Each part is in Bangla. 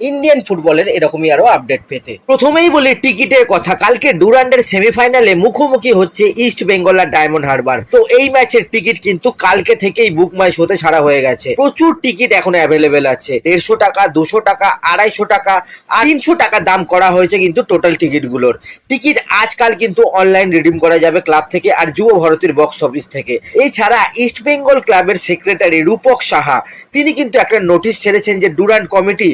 ইন্ডিয়ান ফুটবলের এরকমই আরও আপডেট পেতে। প্রথমেই বলি, টিকিটের কথা। কালকে ডুরান্ডের সেমিফাইনালে মুখোমুখি হচ্ছে ইস্ট বেঙ্গল আর ডায়মন্ড হারবার তো এই ম্যাচের টিকিট কিন্তু কালকে থেকেই বুক মাই শোতে ছাড়া হয়ে গেছে। প্রচুর টিকিট এখন অ্যাভেলেবেল আছে। দেড়শো টাকা, দুশো টাকা, আড়াইশো টাকা, আর তিনশো টাকা দাম করা হয়েছে কিন্তু টোটাল টিকিটগুলোর টিকিট আজকাল কিন্তু অনলাইন রিডিম করা যাবে ক্লাব থেকে আর যুব ভারতীর বক্স অফিস থেকে। এছাড়া ইস্ট বেঙ্গল ক্লাবের সেক্রেটারি রূপক সাহা, তিনি কিন্তু একটা নোটিশ ছেড়েছেন যে ডুরান্ড কমিটি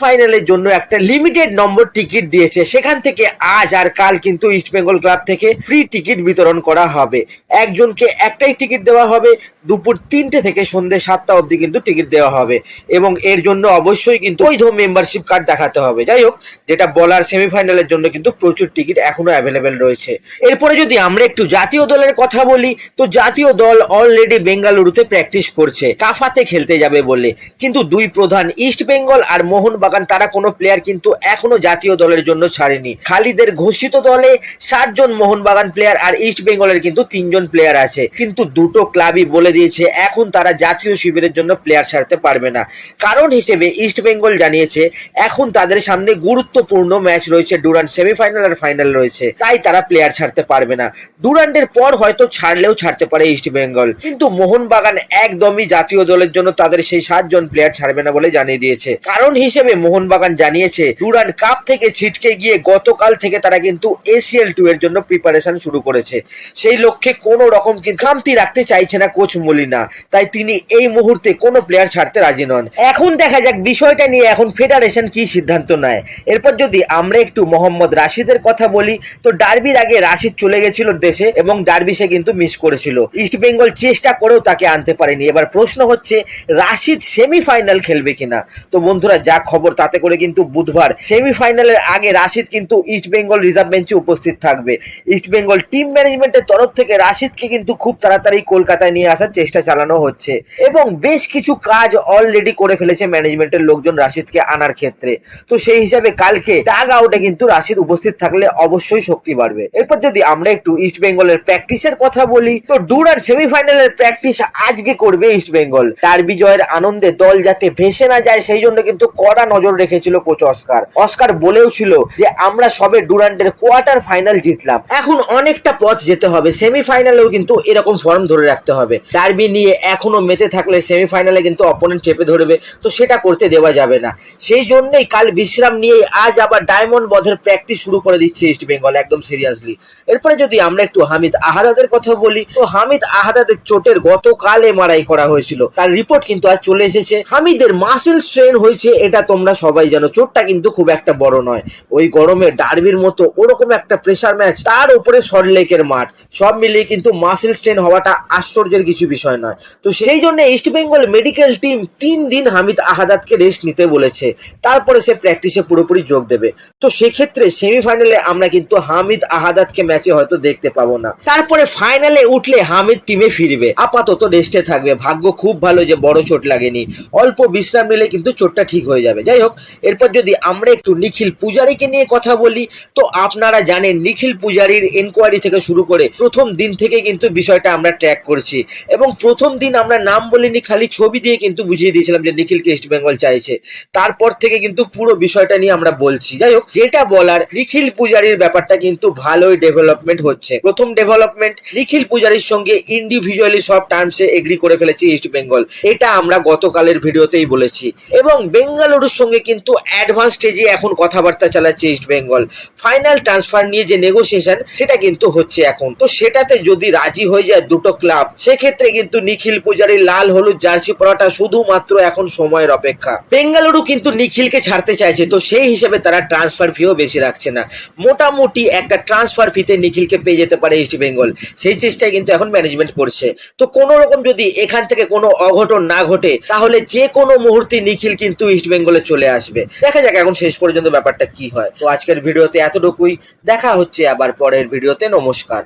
সেমিফাইনালের জন্য একটা লিমিটেড নম্বর টিকিট দিয়েছে। সেখান থেকে আজ আর কাল কিন্তু ইস্ট বেঙ্গল ক্লাব থেকে ফ্রি টিকিট বিতরণ করা হবে। একজনকে একটাই টিকিট দেওয়া হবে। দুপুর তিনটে থেকে সন্ধ্যে সাতটা অবধি কিন্তু টিকিট দেওয়া হবে। এবং এর জন্য অবশ্যই কিন্তু বৈধ মেম্বারশিপ কার্ড দেখাতে হবে। যাই হোক, যেটা বলার সেমিফাইনালের জন্য কিন্তু প্রচুর টিকিট এখনও অ্যাভেলেবেল রয়েছে। এরপরে যদি আমরা একটু জাতীয় দলের কথা বলি, তো জাতীয় দল অলরেডি বেঙ্গালুরুতে প্র্যাকটিস করছে। কাফাতে খেলতে যাবে বলে। কিন্তু দুই প্রধান ইস্ট বেঙ্গল আর মোহনবাগান তারা কোনো প্লেয়ার কিন্তু এখনও জাতীয় দলের জন্য ছাড়েনি। খালিদের ঘোষিত দলে সাতজন মোহনবাগান প্লেয়ার আর ইস্ট বেঙ্গলের কিন্তু তিনজন প্লেয়ার আছে। কিন্তু দুটো ক্লাবই বলে দিয়েছে, এখন তারা জাতীয় শিবিরের জন্য প্লেয়ার ছাড়তে পারবে না। কারণ হিসেবে ইস্ট বেঙ্গল জানিয়েছে, এখন তাদের সামনে গুরুত্বপূর্ণ ম্যাচ রয়েছে ডুরান্ড সেমিফাইনাল আর ফাইনাল রয়েছে। তাই তারা প্লেয়ার ছাড়তে পারবে না। ডুরান্ডের পর হয়তো ছাড়লেও ছাড়তে পারে ইস্ট বেঙ্গল কিন্তু মোহনবাগান একদমই জাতীয় দলের জন্য তাদের সেই সাতজন প্লেয়ার ছাড়বে না বলে জানিয়ে দিয়েছে। কারণ হিসেবে মোহনবাগান জানিয়েছে ডুরান্ড কাপ থেকে ছিটকে গিয়ে গতকাল থেকে তারা কিন্তু এসিএল টু এর জন্য প্রিপারেশন শুরু করেছে। সেই লক্ষ্যে কোনো রকম খামতি রাখতে চাইছে না কোচ মলিনা। তাই তিনি এই মুহূর্তে কোনো প্লেয়ার ছাড়তে রাজি নন। এখন দেখা যাক বিষয়টা নিয়ে এখন ফেডারেশন কি সিদ্ধান্ত নেয়। এরপর যদি আমরা একটু মোহাম্মদ রাশিদের কথা বলি, তো ডার্বির আগে রাশিদ চলে গেছিল দেশে এবং ডার্বি সে কিন্তু মিস করেছিল। ইস্ট বেঙ্গল চেষ্টা করেও তাকে আনতে পারেনি। এবার প্রশ্ন হচ্ছে, রাশিদ সেমিফাইনাল খেলবে কিনা? তো বন্ধুরা, যা খবর তাতে করে কিন্তু বুধবার সেমিফাইনালের আগে রাশিদ কিন্তু ইস্ট বেঙ্গল রিজার্ভ বেঞ্চে উপস্থিত থাকবে। ইস্ট বেঙ্গল টিম ম্যানেজমেন্টের তরফ থেকে রাশিদকে কিন্তু খুব তাড়াতাড়ি কলকাতায় নিয়ে আসার চেষ্টা চালানো হচ্ছে এবং বেশ কিছু কাজ অলরেডি করে ফেলেছে ম্যানেজমেন্টের লোকজন রাশিদকে আনার ক্ষেত্রে। তো সেই হিসাবে কালকে টাগ আউটে কিন্তু রাশিদ উপস্থিত থাকলে অবশ্যই শক্তি বাড়বে। এরপর যদি আমরা একটু ইস্ট বেঙ্গলের প্র্যাকটিসের কথা বলি, তো ডুরার সেমিফাইনালের প্র্যাকটিস আজকে করবে ইস্ট বেঙ্গল তার বিজয়ের আনন্দে দল যাতে ভেসে না যায়, সেই জন্য কিন্তু কড়া নজর রেখেছিল কোচ অস্কার। অস্কার বলেও ছিল যে, আমরা সবে ডুরান্টের কোয়ার্টার ফাইনাল জিতলাম। এখন অনেকটা পথ যেতে হবে। সেমিফাইনালেও কিন্তু এরকম ফর্ম ধরে রাখতে হবে। ডার্বি নিয়ে এখনও মেতে থাকলে সেমিফাইনালে কিন্তু অপোনেন্ট চেপে ধরবে। তো সেটা করতে দেওয়া যাবে না। সেই জন্যই কাল বিশ্রাম নিয়ে আজ আবার ডায়মন্ড বধের প্র্যাকটিস শুরু করে দিচ্ছে ইস্ট বেঙ্গল, একদম সিরিয়াসলি এরপরে যদি আমরা একটু হামিদ আহাদাদের কথা বলি, তো হামিদ আহাদাদের চোটের গতকাল এমআরআই করা হয়েছিল। তার রিপোর্ট কিন্তু আজ চলে এসেছে। হামিদের মাসেল স্ট্রেন হয়েছে, এটা তোমরা সবাই জানো চোটটা কিন্তু খুব একটা বড় নয়। ওই গরমে ডার্বির মতো ওরকম একটা প্রেসার ম্যাচ তার উপরে সল্টলেকের মাঠ। সব মিলিয়ে কিন্তু মাসেল স্ট্রেন হওয়াটা আশ্চর্যের কিছু বিষয় নয়। তো সেই জন্য ইস্ট বেঙ্গল মেডিকেল টিম তিন দিন হামিদ আহাদাদকে রেস্ট নিতে বলেছে। তারপরে সে প্র্যাকটিসে পুরোপুরি যোগ দেবে। তো সেক্ষেত্রে সেমিফাইনালে আমরা কিন্তু হামিদ আহাদাদকে ম্যাচে হয়তো দেখতে পাবো না। তারপরে ফাইনালে উঠলে হামিদ টিমে ফিরবে। আপাতত রেস্টে থাকবে। ভাগ্য খুব ভালো যে বড় চোট লাগেনি। অল্প বিশ্রাম নিলে কিন্তু চোটটা ঠিক হয়ে যাবে। যাই হোক এরপর যদি আমরা একটু নিখিল পূজারীকে নিয়ে কথা বলি, তো আপনারা জানেন নিখিল পূজারীর এনকোয়ারি থেকে শুরু করে প্রথম দিন থেকে কিন্তু বিষয়টা আমরা ট্র্যাক করছি। এবং প্রথম দিন আমরা নাম বলিনি, খালি ছবি দিয়ে কিন্তু বুঝিয়ে দিয়েছিলাম যে নিখিলকে ইস্ট বেঙ্গল চাইছে। তারপর থেকে কিন্তু পুরো বিষয়টা নিয়ে আমরা বলছি। যাই হোক যেটা বলার, নিখিল পূজারীর ব্যাপারটা কিন্তু ভালোই ডেভেলপমেন্ট হচ্ছে। প্রথম ডেভেলপমেন্ট নিখিল পূজারীর সঙ্গে ইন্ডিভিজুয়ালি সব টার্মসে এগ্রি করে ফেলেছে ইস্ট বেঙ্গল এটা আমরা গতকালের ভিডিওতেই বলেছি। এবং বেঙ্গালুরুর সঙ্গে কিন্তু অ্যাডভান্স স্টেজে এখন কথাবার্তা চালাচ্ছে ইস্ট বেঙ্গল ফাইনাল ট্রান্সফার নিয়ে যে নেগোসিয়েশন সেটা কিন্তু হচ্ছে এখন। তো সেটাতে যদি রাজি হয়ে যায় দুটো ক্লাব সেক্ষেত্রে কিন্তু নিখিল পূজারীর লাল, হলুদ, জার্সি পরাটা শুধুমাত্র এখন সময়ের অপেক্ষা। বেঙ্গালুরু কিন্তু নিখিলকে ছাড়তে চাইছে, তো সেই হিসেবে তারা ট্রান্সফার ফিও বেশি রাখছে না। মোটামুটি একটা ট্রান্সফার ফিতে নিখিলকে পেয়ে যেতে পারে ইস্ট বেঙ্গল সেই চেষ্টাই কিন্তু এখন ম্যানেজমেন্ট করছে। তো কোনো রকম যদি এখান থেকে কোনো অঘটন না ঘটে, তাহলে যে কোনো মুহূর্তে নিখিল কিন্তু ইস্ট বেঙ্গলে চলে আসবে। দেখা যাক এখন শেষ পর্যন্ত ব্যাপারটা কি হয়। তো আজকের ভিডিওতে এতটুকুই। দেখা হচ্ছে আবার পরের ভিডিওতে। নমস্কার।